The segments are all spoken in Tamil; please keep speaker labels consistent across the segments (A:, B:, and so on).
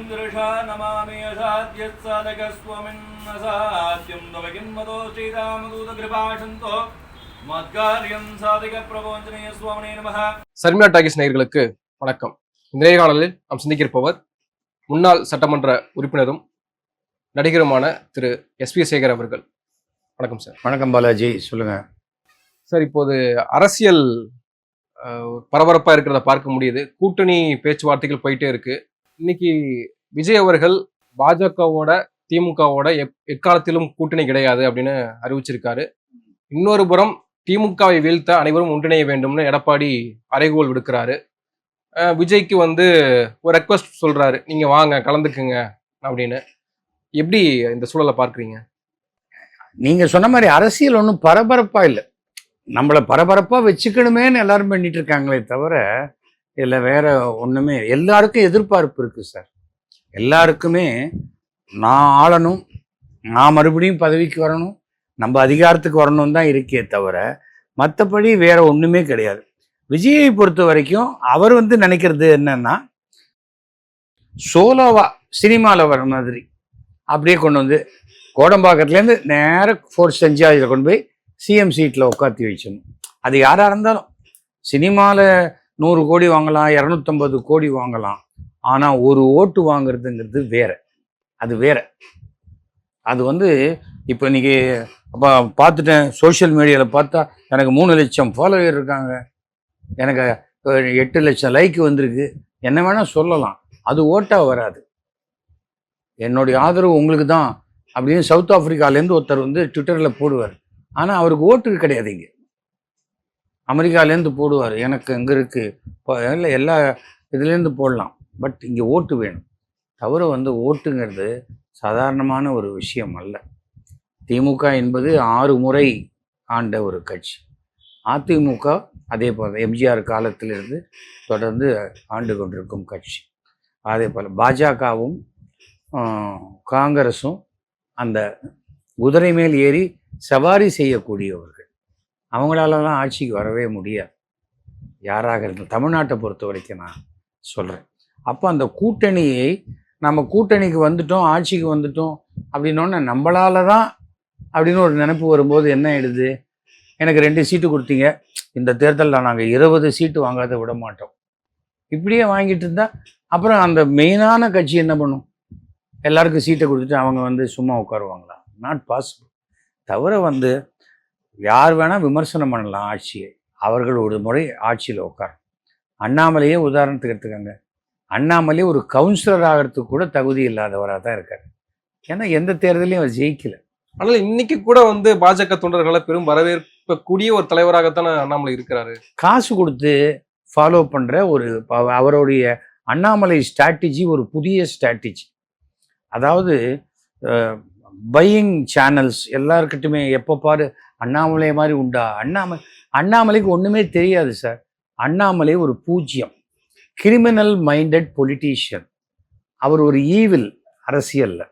A: இந்திரஷா நமாமியசாத்யத்சாதகஸ்வமின்னசாத்யம் தவகின்மதோ ஸ்ரீராமதூதகிருபாஷந்தோ மத்காரியம் சாதிக பிரபோஞ்சனீய சுவாமினே நம
B: சர்மியா டாகிஸ் நேயர்களுக்கு வணக்கம். இன்றைய காணலில் நாம் சிந்திக்கிருப்பவர் முன்னாள் சட்டமன்ற உறுப்பினரும் நடிகருமான திரு எஸ் பி சேகர் அவர்கள். வணக்கம் சார்.
C: வணக்கம் பாலாஜி சொல்லுங்க.
B: சார் இப்போது அரசியல் பரபரப்பாக இருக்கிறத பார்க்க முடியுது. கூட்டணி பேச்சுவார்த்தைகள் போயிட்டே இருக்கு. இன்னைக்கு விஜய் அவர்கள் பாஜகவோட திமுகவோட எப் எக்காலத்திலும் கூட்டணி கிடையாது அப்படின்னு அறிவிச்சிருக்காரு. இன்னொரு புறம் திமுகவை வீழ்த்த அனைவரும் ஒன்றிணைய வேண்டும்னு எடப்பாடி அறைகோல் விடுக்கிறாரு. விஜய்க்கு வந்து ஒரு ரெக்வஸ்ட் சொல்றாரு. நீங்க வாங்க கலந்துக்குங்க அப்படின்னு. எப்படி இந்த சூழலை பார்க்குறீங்க?
C: நீங்க சொன்ன மாதிரி அரசியல் ஒன்றும் பரபரப்பா இல்லை. நம்மளை பரபரப்பாக வச்சுக்கணுமேன்னு எல்லாரும் பண்ணிட்டு இருக்காங்களே தவிர இல்லை வேற ஒன்றுமே எல்லாருக்கும் எதிர்பார்ப்பு இருக்கு சார். எல்லாருக்குமே நான் ஆளணும். நான் மறுபடியும் பதவிக்கு வரணும். நம்ம அதிகாரத்துக்கு வரணும் தான் இருக்கே தவிர மற்றபடி வேற ஒன்றுமே கிடையாது. விஜயை பொறுத்த வரைக்கும் அவர் வந்து நினைக்கிறது என்னன்னா சோலோவா சினிமாவில் வர மாதிரி அப்படியே கொண்டு வந்து கோடம்பாக்கத்துலேருந்து நேராக ஃபோர்ஸ் செஞ்சாஜில் கொண்டு போய் சிஎம் சீட்டில் உட்காத்தி வச்சிடணும் அது யாராக இருந்தாலும். சினிமாவில் நூறு கோடி வாங்கலாம் இரநூத்தம்பது கோடி வாங்கலாம். ஆனால் ஒரு ஓட்டு வாங்குறதுங்கிறது வேற. அது வேற. அது வந்து இப்போ இன்னைக்கு அப்போ பார்த்துட்டேன் சோஷியல் மீடியாவில் பார்த்தா எனக்கு மூணு லட்சம் ஃபாலோவர் இருக்காங்க. எனக்கு எட்டு லட்சம் லைக் வந்திருக்கு. என்ன வேணால் சொல்லலாம். அது ஓட்டாக வராது. என்னுடைய ஆதரவு உங்களுக்கு தான் அப்படின்னு சவுத் ஆப்பிரிக்காலேருந்து ஒருத்தர் வந்து ட்விட்டரில் போடுவார். ஆனால் அவருக்கு ஓட்டு கிடையாது இங்கே. அமெரிக்காலேருந்து போடுவார். எனக்கு எங்கே இருக்குது இல்லை எல்லா இதுலேருந்து போடலாம். பட் இங்கே ஓட்டு வேணும். தவிர வந்து ஓட்டுங்கிறது சாதாரணமான ஒரு விஷயம் அல்ல. திமுக என்பது ஆறு முறை ஆண்ட ஒரு கட்சி. அதிமுக அதே போல் எம்ஜிஆர் காலத்திலிருந்து தொடர்ந்து ஆண்டு கொண்டிருக்கும் கட்சி. அதே போல் பாஜகவும் காங்கிரஸும் அந்த குதிரை மேல் ஏறி சவாரி செய்யக்கூடியவர்கள். அவங்களாலலாம் ஆட்சிக்கு வரவே முடியாது. யாராக இருந்தாலும் தமிழ்நாட்டை பொறுத்த வரைக்கும் நான் சொல்கிறேன் அப்போ அந்த கூட்டணியை நம்ம கூட்டணிக்கு வந்துட்டோம் ஆட்சிக்கு வந்துட்டோம் அப்படின்னோடனே நம்மளால தான் அப்படின்னு ஒரு நினப்பு வரும்போது என்ன ஆயிடுது? எனக்கு ரெண்டு சீட்டு கொடுத்தீங்க. இந்த தேர்தலில் நாங்கள் இருபது சீட்டு வாங்காத விட மாட்டோம். இப்படியே வாங்கிட்டு இருந்தால் அப்புறம் அந்த மெயினான கட்சி என்ன பண்ணும்? எல்லாருக்கும் சீட்டை கொடுத்துட்டு அவங்க வந்து சும்மா உட்காருவாங்களா? நாட் பாசிபிள் தவிர வந்து யார் வேணால் விமர்சனம் பண்ணலாம் ஆட்சியை. அவர்கள் ஒரு முறை ஆட்சியில் உட்காரும் அண்ணாமலையே உதாரணத்துக்கு எடுத்துக்கோங்க. அண்ணாமலை ஒரு கவுன்சிலர் ஆகிறதுக்கு கூட தகுதி இல்லாதவராக தான் இருக்கார். ஏன்னா எந்த தேர்தலையும் அவர் ஜெயிக்கல.
B: ஆனால் இன்னைக்கு கூட வந்து பாஜக தொண்டர்களை பெரும் வரவேற்கக்கூடிய ஒரு தலைவராகத்தானே அண்ணாமலை இருக்கிறாரு.
C: காசு கொடுத்து ஃபாலோ பண்ணுற ஒரு அவருடைய அண்ணாமலை ஸ்ட்ராட்டஜி ஒரு புதிய ஸ்ட்ராட்டஜி அதாவது பையிங் சேனல்ஸ் எல்லாருக்கிட்டுமே எப்போ பாரு அண்ணாமலை மாதிரி உண்டா? அண்ணாமலை அண்ணாமலைக்கு ஒன்றுமே தெரியாது சார் அண்ணாமலை ஒரு பூஜ்யம். கிரிமினல் மைண்டட் பொலிட்டீஷியன் அவர் ஒரு ஈவில் அரசியலில்.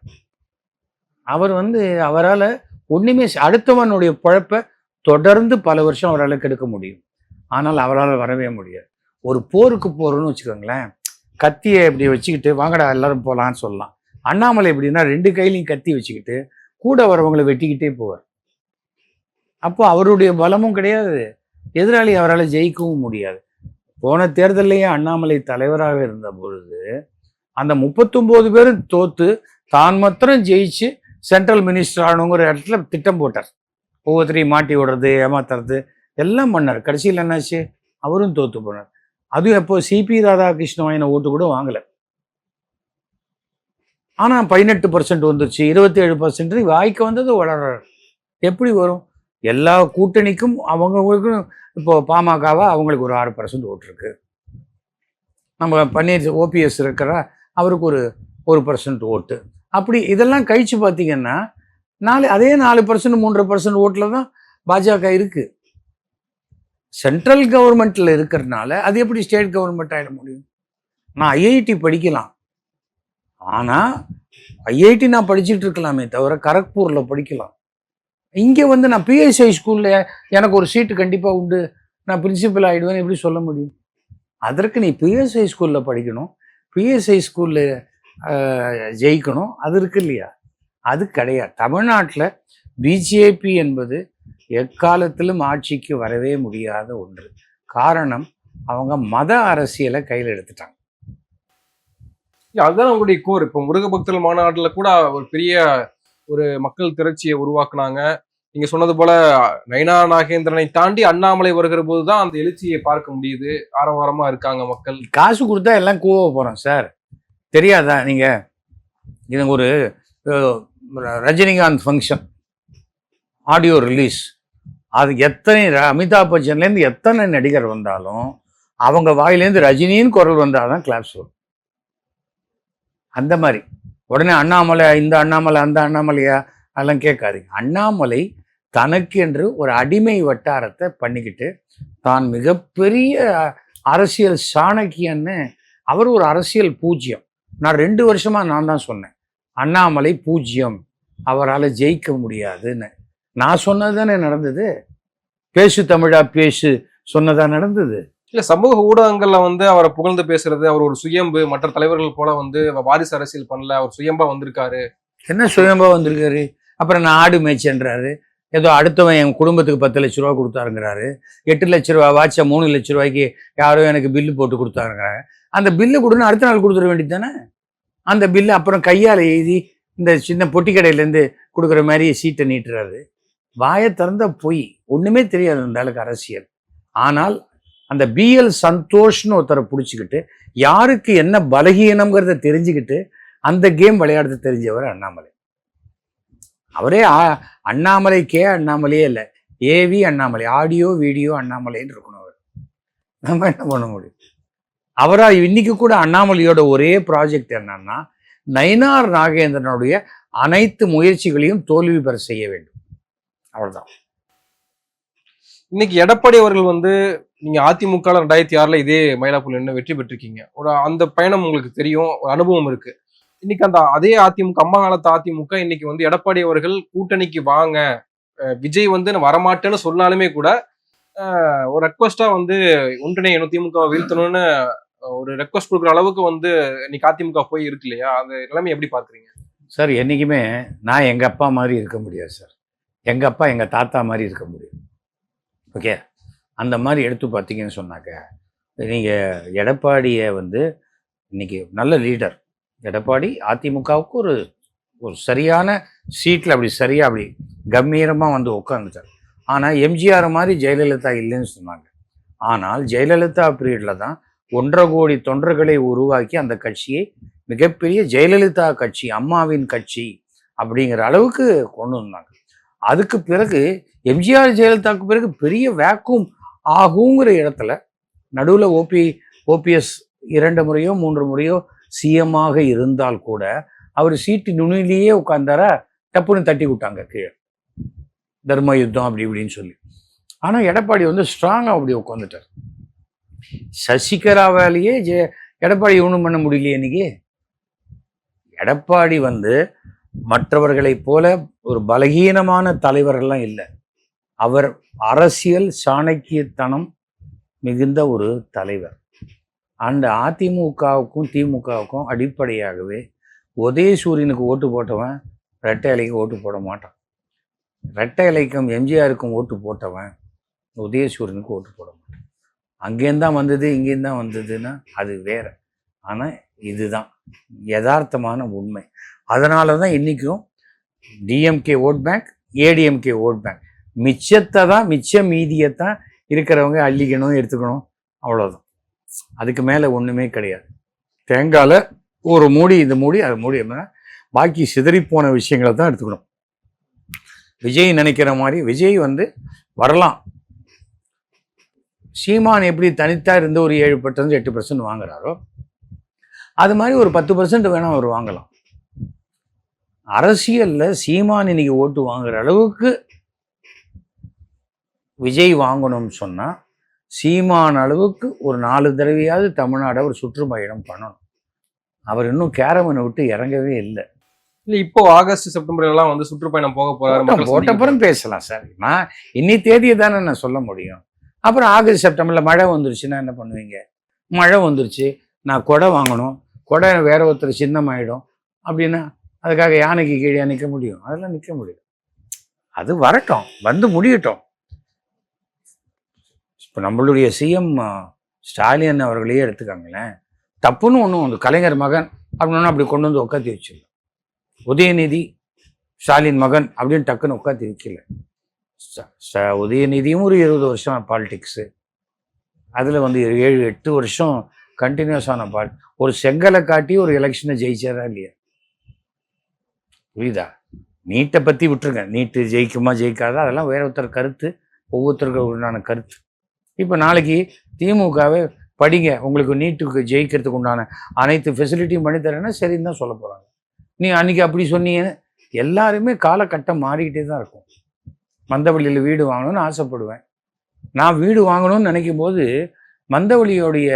C: அவர் வந்து அவரால் ஒன்றுமே அடுத்தவனுடைய பழப்பை தொடர்ந்து பல வருஷம் அவரால் கெடுக்க முடியும். ஆனால் அவரால் வரவே முடியாது. ஒரு போருக்கு போகிறோன்னு வச்சுக்கோங்களேன். கத்தியை இப்படி வச்சுக்கிட்டு வாங்கடா எல்லாரும் போகலான்னு சொல்லலாம். அண்ணாமலை எப்படின்னா ரெண்டு கையிலையும் கத்தி வச்சுக்கிட்டு கூட வரவங்களை வெட்டிக்கிட்டே போவார். அப்போ அவருடைய பலமும் கிடையாது. எதிராளி அவரால் ஜெயிக்கவும் முடியாது. போன தேர்தல்லையே அண்ணாமலை தலைவராக இருந்த பொழுது அந்த முப்பத்தொம்போது பேரும் தோத்து தான் மாத்திரம் ஜெயிச்சு சென்ட்ரல் மினிஸ்டர் ஆகணுங்கிற இடத்துல திட்டம் போட்டார். ஒவ்வொருத்தரையும் மாட்டி விடுறது ஏமாத்துறது எல்லாம் பண்ணார். கடைசியில் என்னாச்சு? அவரும் தோத்து போனார். அதுவும் எப்போ சிபி ராதாகிருஷ்ணன் வாங்கின ஓட்டு கூட வாங்கலை. ஆனால் பதினெட்டு பர்சன்ட் வந்துருச்சு இருபத்தி ஏழு பர்சன்ட் வாய்க்கு வந்தது வளர்றாரு. எப்படி வரும்? எல்லா கூட்டணிக்கும் அவங்களுக்கும் இப்போ பாமகவா அவங்களுக்கு ஒரு ஆறு பர்சன்ட் ஓட்டு இருக்கு. நம்ம பன்னீர் ஓபிஎஸ் இருக்கிற அவருக்கு ஒரு ஒரு பர்சன்ட் ஓட்டு அப்படி இதெல்லாம் கழிச்சு பார்த்தீங்கன்னா நாலு அதே நாலு பர்சன்ட் மூன்றரை பர்சன்ட் ஓட்டில் தான் பாஜக இருக்குது சென்ட்ரல் கவர்மெண்ட்டில் இருக்கிறதுனால அது எப்படி ஸ்டேட் கவர்மெண்ட் ஆயிட முடியும்? நான் ஐஐடி படிக்கலாம். ஆனால் ஐஐடி நான் படிச்சுட்டு இருக்கலாமே தவிர கரக்பூரில் படிக்கலாம். இங்கே வந்து நான் பிஎஸ்ஐ ஸ்கூலில் எனக்கு ஒரு சீட்டு கண்டிப்பாக உண்டு. நான் பிரின்சிபல் ஆகிடுவேன் எப்படி சொல்ல முடியும்? அதற்கு நீ பிஎஸ்ஐ ஸ்கூலில் படிக்கணும். பிஎஸ்ஐ ஸ்கூலில் ஜெயிக்கணும். அது இருக்கு இல்லையா? அது கிடையாது. தமிழ்நாட்டில் பிஜேபி என்பது எக்காலத்திலும் ஆட்சிக்கு வரவே முடியாத ஒன்று. காரணம் அவங்க மத அரசியலை கையில் எடுத்துட்டாங்க.
B: அதுதான் உங்களுடைய கோர் இப்போ முருக பக்தர்கள் மாநாட்டுல கூட ஒரு பெரிய ஒரு மக்கள் திரட்சியை உருவாக்குனாங்க. நீங்க சொன்னது போல நயனா நாகேந்திரனை தாண்டி அண்ணாமலை வருகிற போதுதான் அந்த எழுச்சியை பார்க்க முடியுது. ஆரவாரமா இருக்காங்க மக்கள்.
C: காசு கொடுத்தா எல்லாம் கூவ போகிறோம் சார். தெரியாதா நீங்கள் இது ஒரு ரஜினிகாந்த் ஃபங்க்ஷன் ஆடியோ ரிலீஸ் அது எத்தனை ர- அமிதாப் பச்சன்லேருந்து எத்தனை நடிகர் வந்தாலும் அவங்க வாயிலேருந்து ரஜினின்னு குரல் வந்தால் தான் கிளாப்ஸ் வரும் அந்த மாதிரி. உடனே அண்ணாமலை இந்த அண்ணாமலை அந்த அண்ணாமலையா அதெல்லாம் கேட்காதீங்க. அண்ணாமலை தனக்கு என்று ஒரு அடிமை வட்டாரத்தை பண்ணிக்கிட்டு தான் மிகப்பெரிய அரசியல் சாணக்கியன்னு அவர் ஒரு அரசியல் பூஜ்யம். நான் ரெண்டு வருஷமாக நான் தான் சொன்னேன். அண்ணாமலை பூஜ்யம். அவரால் ஜெயிக்க முடியாதுன்னு. நான் சொன்னது தானே நடந்தது? பேசு தமிழா பேசு. சொன்னதாக நடந்தது?
B: இல்ல சமூக ஊடகங்கள்ல வந்து அவரை புகழ்ந்து பேசுறது அவர் ஒரு சுயம்பு மற்ற தலைவர்கள் போல வந்து வாரிசு அரசியல் பண்ணல அவர் சுயம்பா வந்திருக்காரு.
C: என்ன சுயம்பா வந்திருக்காரு? அப்புறம் நான் ஆடு மேய்ச்சன்றாரு. ஏதோ அடுத்தவன் என் குடும்பத்துக்கு பத்து லட்ச ரூபா கொடுத்தாருங்கிறாரு. எட்டு லட்ச ரூபா வாட்சா மூணு லட்ச ரூபாய்க்கு யாரோ எனக்கு பில்லு போட்டு கொடுத்தாருங்கிறாங்க அந்த பில்லு கொடுன்னு அடுத்த நாள் கொடுத்துட வேண்டியது தானே அந்த பில்லு அப்புறம் கையால் எழுதி இந்த சின்ன பொட்டி கடையிலேருந்து கொடுக்குற மாதிரி சீட்டை நீட்டுறாரு. வாயை திறந்த பொய். ஒன்றுமே தெரியாது அந்த ஆளுக்கு அரசியல். ஆனால் அந்த பிஎல் சந்தோஷ்னு ஒருத்தரை பிடிச்சிக்கிட்டு யாருக்கு என்ன பலகீனம்ங்கிறத தெரிஞ்சுக்கிட்டு அந்த கேம் விளையாடுறது தெரிஞ்சவர் அண்ணாமலை. அவரே அண்ணாமலைக்கே அண்ணாமலை கே அண்ணாமலையே இல்லை. ஏவி அண்ணாமலை ஆடியோ வீடியோ அண்ணாமலைன்னு இருக்கணும் அவர். நம்ம என்ன பண்ண முடியும்? அவரா இன்னைக்கு கூட அண்ணாமலையோட ஒரே ப்ராஜெக்ட் என்னன்னா நயினார் நாகேந்திரனுடைய அனைத்து முயற்சிகளையும் தோல்வி பெற செய்ய வேண்டும். அவ்வளோதான்
B: இன்னைக்கு எடப்பாடி அவர்கள் வந்து நீங்க அதிமுக ரெண்டாயிரத்தி ஆறுல இதே மயிலாப்பூர்ல நின்று வெற்றி பெற்றிருக்கீங்க. ஒரு அந்த பயணம் உங்களுக்கு தெரியும் ஒரு அனுபவம் இருக்கு. இன்னைக்கு அந்த அதே அதிமுக அம்மா காலத்து அதிமுக இன்னைக்கு வந்து எடப்பாடி அவர்கள் கூட்டணிக்கு வாங்க விஜய் வந்து நான் வரமாட்டேன்னு சொன்னாலுமே கூட ஒரு ரெக்வஸ்டா வந்து ஒன்றிணையணும் திமுக வீழ்த்தணும்னு ஒரு ரெக்வஸ்ட் கொடுக்குற அளவுக்கு வந்து இன்னைக்கு அதிமுக போய் இருக்கு இல்லையா? அந்த நிலைமை எப்படி பாக்குறீங்க
C: சார் என்றைக்குமே நான் எங்கள் அப்பா மாதிரி இருக்க முடியாது சார். எங்கள் அப்பா எங்கள் தாத்தா மாதிரி இருக்க முடியும் ஓகே அந்த மாதிரி எடுத்து பார்த்தீங்கன்னு சொன்னாக்க நீங்கள் எடப்பாடியை வந்து இன்னைக்கு நல்ல லீடர் எடப்பாடி அதிமுகவுக்கு ஒரு ஒரு சரியான சீட்டில் அப்படி சரியாக அப்படி கம்பீரமாக வந்து உட்காந்துட்டார் ஆனால் எம்ஜிஆர் மாதிரி ஜெயலலிதா இல்லைன்னு சொன்னாங்க. ஆனால் ஜெயலலிதா பீரியடில் தான் ஒன்றரை கோடி தொண்டர்களை உருவாக்கி அந்த கட்சியை மிகப்பெரிய ஜெயலலிதா கட்சி அம்மாவின் கட்சி அப்படிங்கிற அளவுக்கு கொண்டு வந்தாங்க. அதுக்கு பிறகு எம்ஜிஆர் ஜெயலலிதாவுக்கு பிறகு பெரிய வேக்கும் ஆகுங்கிற இடத்துல நடுவில் ஓபி ஓபிஎஸ் இரண்டு முறையோ மூன்று முறையோ சிஎம்மாக இருந்தால் கூட அவர் சீட்டு நுனிலேயே உட்காந்தார டப்புன்னு தட்டி விட்டாங்க கீழே. தர்ம யுத்தம் அப்படி இப்படின்னு சொல்லி. ஆனால் எடப்பாடி வந்து ஸ்ட்ராங்காக அப்படி உட்காந்துட்டார் சசிகலாவாலேயே ஜெ எடப்பாடி ஒன்றும் பண்ண முடியலையே இன்னைக்கு? எடப்பாடி வந்து மற்றவர்களைப் போல ஒரு பலகீனமான தலைவர்கள்லாம் இல்லை. அவர் அரசியல் சாணக்கியத்தனம் மிகுந்த ஒரு தலைவர். அந்த அதிமுகவுக்கும் திமுகவுக்கும் அடிப்படையாகவே உதயசூரியனுக்கு ஓட்டு போட்டவன் ரெட்டை இலைக்கு ஓட்டு போட மாட்டான். ரெட்டை இலைக்கும் எம்ஜிஆருக்கும் ஓட்டு போட்டவன் உதயசூரியனுக்கு ஓட்டு போட மாட்டான். அங்கேருந்து தான் வந்தது இங்கேருந்து தான் வந்ததுன்னா அது வேற. ஆனால் இதுதான் யதார்த்தமான உண்மை. அதனால தான் இன்றைக்கும் DMK vote bank ADMK vote bank மிச்சத்தை தான் மிச்ச மீதியை தான் இருக்கிறவங்க அள்ளிக்கணும் எடுத்துக்கணும். அவ்வளோதான் அதுக்கு மேலே ஒன்றுமே கிடையாது. தேங்காயில் ஒரு மூடி இந்த மூடி அது மூடி பாக்கி சிதறிப்போன விஷயங்களை தான் எடுத்துக்கணும். விஜய் நினைக்கிற மாதிரி விஜய் வந்து வரலாம். சீமான் எப்படி தனித்தாக இருந்து ஒரு ஏழு பர்சன்ட் எட்டு பர்சன்ட் வாங்குறாரோ அது மாதிரி ஒரு பத்து பர்சன்ட் வேணால் அவர் வாங்கலாம். அரசியலில் சீமான் இன்னைக்கு ஓட்டு வாங்குற அளவுக்கு விஜய் வாங்கணும்னு சொன்னா சீமான் அளவுக்கு ஒரு நாலு தடவையாவது தமிழ்நாடை ஒரு சுற்றுப்பயணம் பண்ணணும். அவர் இன்னும் கேரவனை விட்டு இறங்கவே இல்லை.
B: இல்ல இப்போ ஆகஸ்ட் செப்டம்பர் எல்லாம் வந்து சுற்றுப்பயணம் போக சந்திக்க.
C: போட்டப்புறம் பேசலாம் சார். நான் இன்னி தேதியை தானே நான் சொல்ல முடியும். அப்புறம் ஆகஸ்ட் செப்டம்பர்ல மழை வந்துருச்சுன்னா என்ன பண்ணுவீங்க? மழை வந்துருச்சு நான் கொடை வாங்கணும் கொடை வேற ஒருத்தர் சின்னமாயிடும் அப்படின்னா அதுக்காக யானைக்கு கீழே நிற்க முடியும்? அதெல்லாம் நிற்க முடியும். அது வரட்டும் வந்து முடியட்டும். இப்போ நம்மளுடைய சிஎம் ஸ்டாலின் அவர்களையே எடுத்துக்காங்களேன். தப்புன்னு ஒன்றும் வந்து கலைஞர் மகன் அப்படின்னு அப்படி கொண்டு வந்து உட்காந்து வச்சிடலாம். உதயநிதி ஸ்டாலின் மகன் அப்படின்னு டக்குன்னு உட்காந்து வைக்கல. ச- உதயநிதியும் ஒரு இருபது வருஷம் பாலிடிக்ஸு அதில் வந்து ஏழு எட்டு வருஷம் கண்டினியூஸான பால் ஒரு செங்கலை காட்டி ஒரு எலெக்ஷனை ஜெயிச்சாரா இல்லையா? புரியுதா? நீட்டை பற்றி விட்டுருங்க. நீட்டு ஜெயிக்குமா ஜெயிக்காதா? அதெல்லாம் வேற ஒருத்தர் கருத்து. ஒவ்வொருத்தருக்கு உண்டான கருத்து. இப்போ நாளைக்கு திமுகவே படிங்க. உங்களுக்கு நீட்டுக்கு ஜெயிக்கிறதுக்கு உண்டான அனைத்து ஃபெசிலிட்டியும் பண்ணி தரேன்னா சரின்னு தான் சொல்ல போகிறாங்க நீ அன்னைக்கு அப்படி சொன்னீங்கன்னு எல்லாருமே காலகட்டம் மாறிக்கிட்டே தான் இருக்கும். மந்தவழியில் வீடு வாங்கணும்னு ஆசைப்படுவேன். நான் வீடு வாங்கணும்னு நினைக்கும் போது மந்தவழியோடைய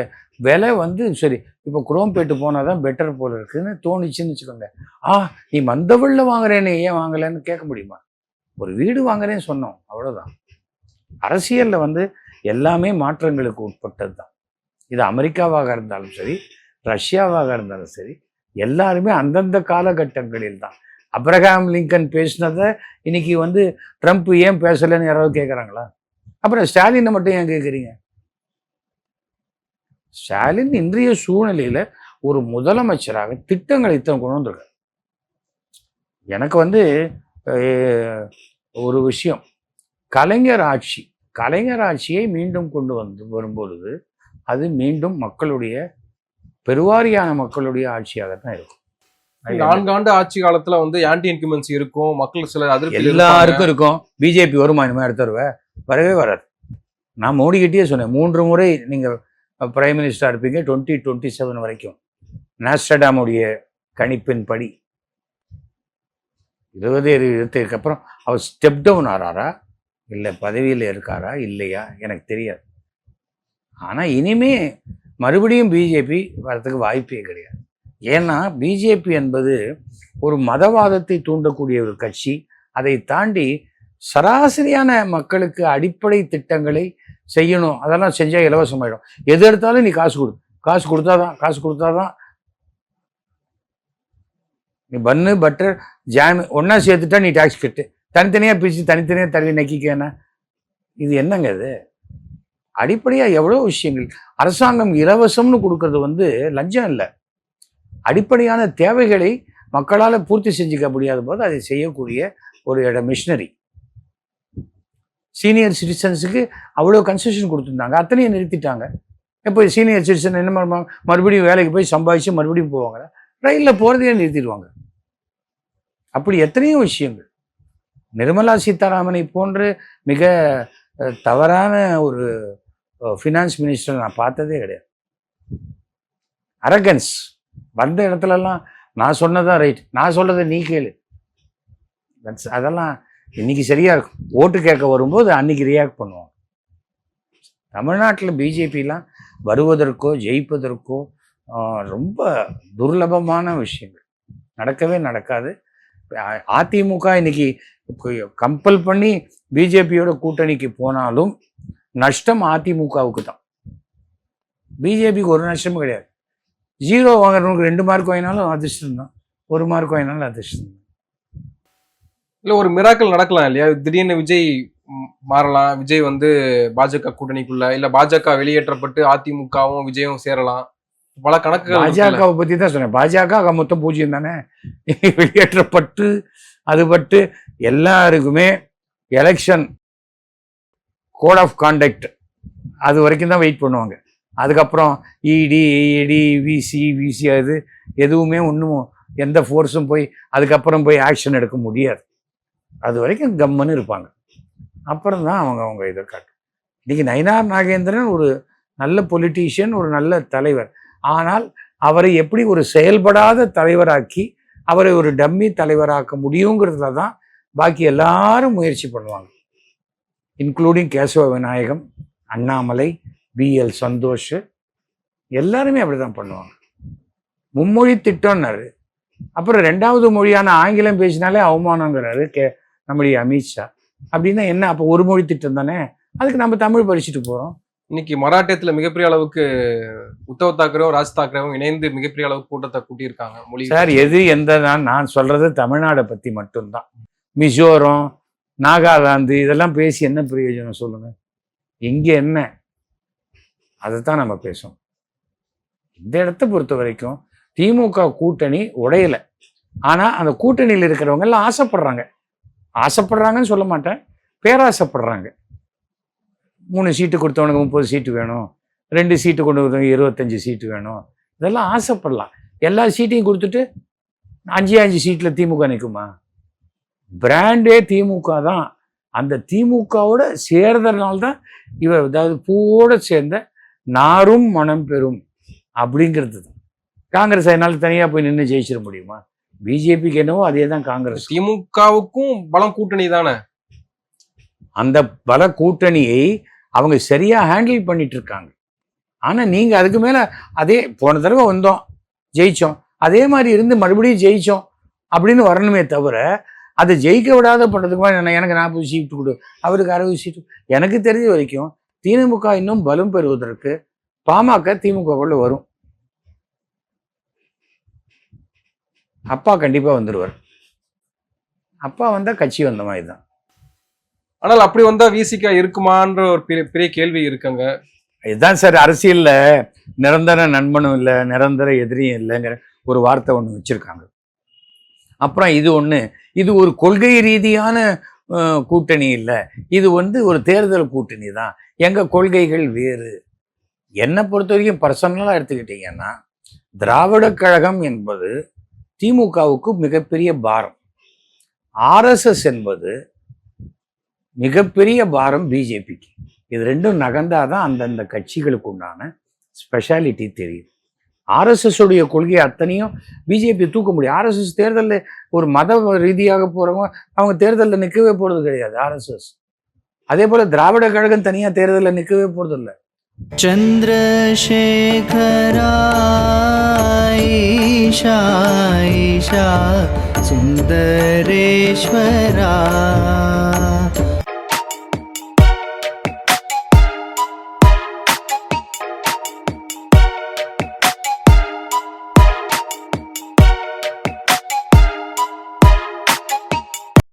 C: விலை வந்து சரி இப்போ குரோம்பேட்டு போனால் தான் பெட்டர் போல இருக்குன்னு தோணுச்சுன்னு வச்சுக்கோங்க. ஆ நீ மந்தவழியில் வாங்குறேன்னு ஏன் வாங்கலைன்னு கேட்க முடியுமா? ஒரு வீடு வாங்குறேன்னு சொன்னோம் அவ்வளோதான் அரசியலில் வந்து எல்லாமே மாற்றங்களுக்கு உட்பட்டது தான் இது அமெரிக்காவாக இருந்தாலும் சரி ரஷ்யாவாக இருந்தாலும் சரி எல்லாருமே அந்தந்த காலகட்டங்களில் தான் அப்ரஹாம் லிங்கன் பேசினதை இன்னைக்கு வந்து ட்ரம்ப் ஏன் பேசலைன்னு யாராவது கேட்குறாங்களா அப்புறம் ஸ்டாலினை மட்டும் ஏன் கேட்குறீங்க ஸ்டாலின் இன்றைய சூழ்நிலையில ஒரு முதலமைச்சராக திட்டங்களை இத்தனை கொண்டு வந்திருக்காரு. எனக்கு வந்து ஒரு விஷயம். கலைஞர் ஆட்சி கலைஞர் ஆட்சியை மீண்டும் கொண்டு வந்து வரும்பொழுது அது மீண்டும் மக்களுடைய பெருவாரியான மக்களுடைய ஆட்சியாக தான் இருக்கும்.
B: நான்கு ஆண்டு ஆட்சி காலத்துல வந்து ஆன்டி இன்குமென்சி இருக்கும் மக்கள் சில அதிருப்தி
C: எல்லாருக்கும் இருக்கும். பிஜேபி வருமா இனிமே அடுத்த தடவை? வரவே வராது. நான் மோடிக்கிட்டே சொன்னேன் மூன்று முறை நீங்கள் பிரைம் மினிஸ்டராக இருப்பீங்க டுவெண்ட்டி டுவெண்ட்டி செவன் வரைக்கும். நாஸ்டடாமுடைய கணிப்பின் படி இருபது இருபத்துக்கு அப்புறம் அவர் ஸ்டெப் டவுன் ஆறாரா? இல்லை பதவியில் இருக்காரா? இல்லையா? எனக்கு தெரியாது. ஆனால் இனிமே மறுபடியும் பிஜேபி வரத்துக்கு வாய்ப்பே கிடையாது. ஏன்னா பிஜேபி என்பது ஒரு மதவாதத்தை தூண்டக்கூடிய ஒரு கட்சி. அதை தாண்டி சராசரியான மக்களுக்கு அடிப்படை திட்டங்களை செய்யணும். அதெல்லாம் செஞ்சால் இலவசமாயிடும். எது எடுத்தாலும் நீ காசு கொடு. காசு கொடுத்தாதான் காசு கொடுத்தாதான் நீ பன்னு பட்டர் ஜாம் ஒன்றா சேர்த்துட்டா நீ டேக்ஸ் கட்டு. தனித்தனியாக பிரித்து தனித்தனியாக தள்ளி நக்கிக்கேன்னா இது என்னங்க இது? அடிப்படையாக எவ்வளோ விஷயங்கள்? அரசாங்கம் இலவசம்னு கொடுக்கறது வந்து லஞ்சம் இல்லை. அடிப்படையான தேவைகளை மக்களால் பூர்த்தி செஞ்சுக்க முடியாத போது அதை செய்யக்கூடிய ஒரு இடம் மிஷினரி சீனியர் சிட்டிசன்ஸுக்கு அவ்வளோ கன்செஷன் கொடுத்துருந்தாங்க. அத்தனையும் நிறுத்திட்டாங்க. இப்போ சீனியர் சிட்டிசன் என்ன பண்ணுவாங்க மறுபடியும் வேலைக்கு போய் சம்பாதிச்சு மறுபடியும் போவாங்க ரயிலில் போகிறதையே நிறுத்திடுவாங்க. அப்படி எத்தனையோ விஷயங்கள். நிர்மலா சீதாராமனை போன்று மிக தவறான ஒரு ஃபினான்ஸ் மினிஸ்டர் நான் பார்த்ததே கிடையாது. அரகன்ஸ் வந்த இடத்துலலாம் நான் சொன்னதான் ரைட் நான் சொல்றதை நீ கேளு. தட்ஸ் அதெல்லாம் இன்னைக்கு சரியா இருக்கும். ஓட்டு கேட்க வரும்போது அன்னைக்கு ரியாக்ட் பண்ணுவோம் தமிழ்நாட்டில் பிஜேபிலாம் வருவதற்கோ ஜெயிப்பதற்கோ ரொம்ப துர்லபமான விஷயங்கள். நடக்கவே நடக்காது. அதிமுக இன்னைக்கு கம்பல் பண்ணி பிஜேபியோட கூட்டணிக்கு போனாலும் நஷ்டம் அதிமுகவுக்கு தான் பிஜேபிக்கு ஒரு நஷ்டமும் கிடையாது. ஜீரோ வாங்குறவனுக்கு ரெண்டு மார்க் வாங்கினாலும் அதிர்ஷ்டம் தான். ஒரு மார்க் வாங்கினாலும் அதிர்ஷ்டம் தான்.
B: இல்ல ஒரு மிராக்கள் நடக்கலாம் இல்லையா? திடீர்னு விஜய் மாறலாம். விஜய் வந்து பாஜக கூட்டணிக்குள்ள இல்ல பாஜக வெளியேற்றப்பட்டு அதிமுகவும் விஜயும் சேரலாம். பல இருக்குல்ல.
C: பாஜகவை பத்தி தான் சொன்னேன். பாஜக மொத்தம் பூஜ்ஜியம் தானே? வெளியேற்றப்பட்டு அது பட்டு எல்லாருக்குமே எலெக்ஷன் கோட் ஆஃப் கான்டக்ட் அது வரைக்கும் தான் வெயிட் பண்ணுவாங்க. அதுக்கப்புறம் இடி இடி விசி விசி அது எதுவுமே ஒன்றும் எந்த ஃபோர்ஸும் போய் அதுக்கப்புறம் போய் ஆக்ஷன் எடுக்க முடியாது. அது வரைக்கும் கம்முன்னு இருப்பாங்க. அப்புறம் தான் அவங்க அவங்க இதை காட்டும் இன்றைக்கி நயினார் நாகேந்திரன் ஒரு நல்ல பொலிட்டீஷியன் ஒரு நல்ல தலைவர். ஆனால் அவரை எப்படி ஒரு செயல்படாத தலைவராக்கி அவரை ஒரு டம்மி தலைவராக்க முடியுங்கிறதுல தான் பாக்கி எல்லாரும் முயற்சி பண்ணுவாங்க. இன்க்ளூடிங் கேசவ விநாயகம் அண்ணாமலை பிஎல் சந்தோஷ் எல்லாருமே அப்படிதான் பண்ணுவாங்க. மும்மொழி திட்டம்னாரு. அப்புறம் ரெண்டாவது மொழியான ஆங்கிலம் பேசினாலே அவமானங்கிறாரு கே நம்முடைய அமித்ஷா அப்படின்னா என்ன? அப்போ ஒரு மொழி திட்டம் தானே? அதுக்கு நம்ம தமிழ் படிச்சுட்டு போகிறோம்
B: இன்னைக்கு மராட்டியத்துல மிகப்பெரிய அளவுக்கு உத்தவ் தாக்கரேவும் ராஜ் தாக்கரேவும் இணைந்து மிகப்பெரிய அளவுக்கு கூட்டத்தை கூட்டியிருக்காங்க மொழி
C: சார் எது எந்த நான் நான் சொல்றது தமிழ்நாடை பத்தி மட்டும்தான். மிசோரம் நாகாலாந்து இதெல்லாம் பேசி என்ன பிரயோஜனம் சொல்லுங்கள் எங்கே என்ன? அதைத்தான் நம்ம பேசுவோம். இந்த இடத்த பொறுத்த வரைக்கும் திமுக கூட்டணி உடையலை. ஆனால் அந்த கூட்டணியில் இருக்கிறவங்க எல்லாம் ஆசைப்படுறாங்க. ஆசைப்படுறாங்கன்னு சொல்ல மாட்டேன். பேராசைப்படுறாங்க. மூணு சீட்டு கொடுத்தவனுக்கு முப்பது சீட்டு வேணும். ரெண்டு சீட்டு கொண்டு கொடுத்தவங்க இருபத்தஞ்சி சீட்டு வேணும். இதெல்லாம் ஆசைப்படலாம். எல்லா சீட்டையும் கொடுத்துட்டு அஞ்சு அஞ்சு சீட்டில் திமுக நிற்குமா பிராண்டே திமுக தான். அந்த திமுகவோட சேர்ந்ததுனால தான் இவ அதாவது பூவோட சேர்ந்த நாரும் மனம் பெறும் அப்படிங்கிறது தான். காங்கிரஸ் அதனால தனியாக போய் நின்று ஜெயிச்சிட முடியுமா? பிஜேபிக்கு என்னவோ அதே தான் காங்கிரஸ்.
B: திமுகவுக்கும் பலம் கூட்டணி தானே?
C: அந்த பல கூட்டணியை அவங்க சரியா ஹேண்டில் பண்ணிட்டு இருக்காங்க ஆனா நீங்க அதுக்கு மேல அதே போன தடவை வந்தோம் ஜெயிச்சோம். அதே மாதிரி இருந்து மறுபடியும் ஜெயிச்சோம் அப்படின்னு வரணுமே தவிர அதை ஜெயிக்க விடாத பண்றதுக்கு நான் எனக்கு நாற்பது சீட்டு கொடு. அவருக்கு அறுபது சீட்டு எனக்கு தெரிஞ்ச வரைக்கும் திமுக இன்னும் பலம் பெறுவதற்கு பாமக திமுகவுள்ள வரும். அப்பா கண்டிப்பா வந்துடுவார் அப்பா வந்தா கட்சி வந்த மாதிரி தான்.
B: ஆனால் அப்படி வந்தா விசிகா இருக்குமான்ற ஒரு பெரிய பெரிய கேள்வி இருக்குங்க.
C: இதுதான் சார் அரசியல்ல நிரந்தர நண்பனும் இல்லை நிரந்தர எதிரியும் இல்லைங்கிற ஒரு வார்த்தை ஒன்று வச்சிருக்காங்க. அப்புறம் இது ஒன்று இது ஒரு கொள்கை ரீதியான கூட்டணி இல்லை. இது வந்து ஒரு தேர்தல் கூட்டணி தான். எங்கள் கொள்கைகள் வேறு. என்னை பொறுத்த வரைக்கும் பர்சனலாக எடுத்துக்கிட்டீங்கன்னா திராவிட கழகம் என்பது திமுகவுக்கு மிகப்பெரிய பாரம். ஆர்எஸ்எஸ் என்பது மிகப்பெரிய பாரம் பிஜேபிக்கு இது ரெண்டும் நகர்ந்தாதான் அந்தந்த கட்சிகளுக்கு உண்டான ஸ்பெஷாலிட்டி தெரியும். ஆர்எஸ்எஸ்ஸுடைய கொள்கையை அத்தனையும் பிஜேபி தூக்க முடியும். ஆர்எஸ்எஸ் தேர்தலில் ஒரு மத ரீதியாக போகிறவங்க அவங்க தேர்தலில் நிற்கவே போகிறது கிடையாது ஆர்எஸ்எஸ். அதே போல் திராவிட கழகம் தனியாக தேர்தலில் நிற்கவே
D: போகிறதில்ல சந்திரசேகராயிஷா சுந்தரேஸ்வரா.